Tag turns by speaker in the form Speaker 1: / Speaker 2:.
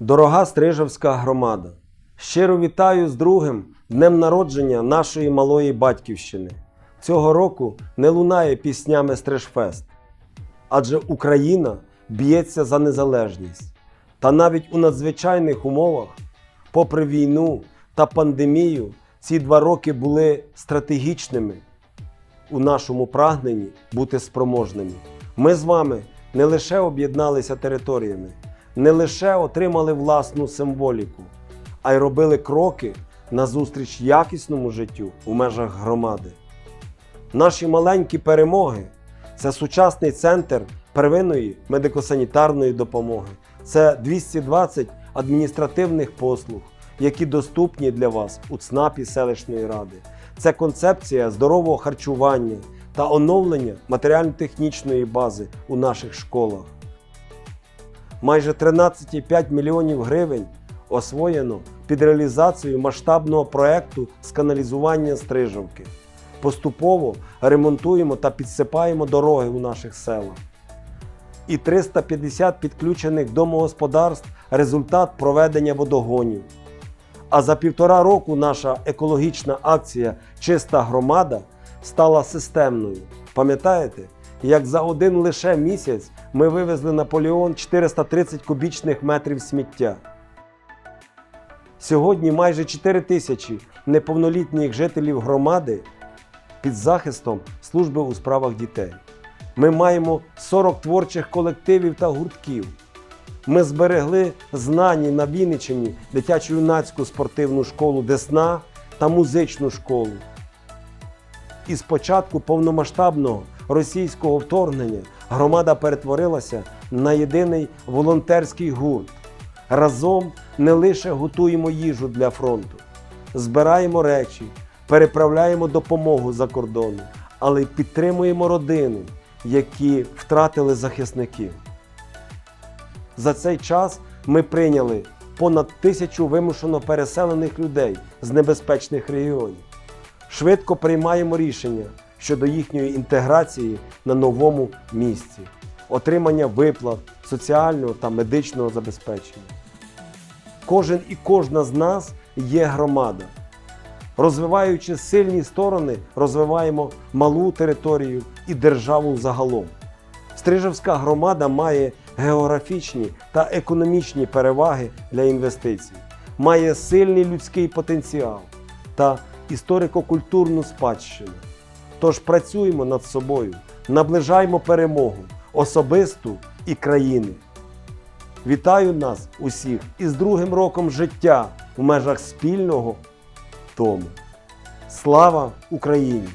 Speaker 1: Дорога Стрижевська громада, щиро вітаю з другим днем народження нашої малої батьківщини. Цього року не лунає піснями Стрижфест, адже Україна б'ється за незалежність. Та навіть у надзвичайних умовах, попри війну та пандемію, ці два роки були стратегічними у нашому прагненні бути спроможними. Ми з вами не лише об'єдналися територіями, не лише отримали власну символіку, а й робили кроки назустріч якісному життю у межах громади. Наші маленькі перемоги це сучасний центр первинної медико-санітарної допомоги, це 220 адміністративних послуг, які доступні для вас у ЦНАПі селищної ради. Це концепція здорового харчування та оновлення матеріально-технічної бази у наших школах. Майже 13,5 мільйонів гривень освоєно під реалізацію масштабного проекту з каналізування Стрижовки. Поступово ремонтуємо та підсипаємо дороги у наших селах. І 350 підключених домогосподарств результат проведення водогонів. А за півтора року наша екологічна акція Чиста громада стала системною. Пам'ятаєте, як за один лише місяць ми вивезли на поліон 430 кубічних метрів сміття. Сьогодні майже 4 тисячі неповнолітніх жителів громади під захистом служби у справах дітей. Ми маємо 40 творчих колективів та гуртків. Ми зберегли знані на Вінниччині дитячо-юнацьку спортивну школу Десна та музичну школу. І з початку повномасштабного російського вторгнення громада перетворилася на єдиний волонтерський гурт. Разом не лише готуємо їжу для фронту, збираємо речі, переправляємо допомогу за кордону, але й підтримуємо родини, які втратили захисників. За цей час ми прийняли понад тисячу вимушено переселених людей з небезпечних регіонів. Швидко приймаємо рішення щодо їхньої інтеграції на новому місці, отримання виплат, соціального та медичного забезпечення. Кожен і кожна з нас є громада. Розвиваючи сильні сторони, розвиваємо малу територію і державу загалом. Стрижевська громада має географічні та економічні переваги для інвестицій, має сильний людський потенціал та історико-культурну спадщину. Тож працюємо над собою, наближаємо перемогу особисту і країни. Вітаю нас усіх із другим роком життя в межах спільного тому. Слава Україні!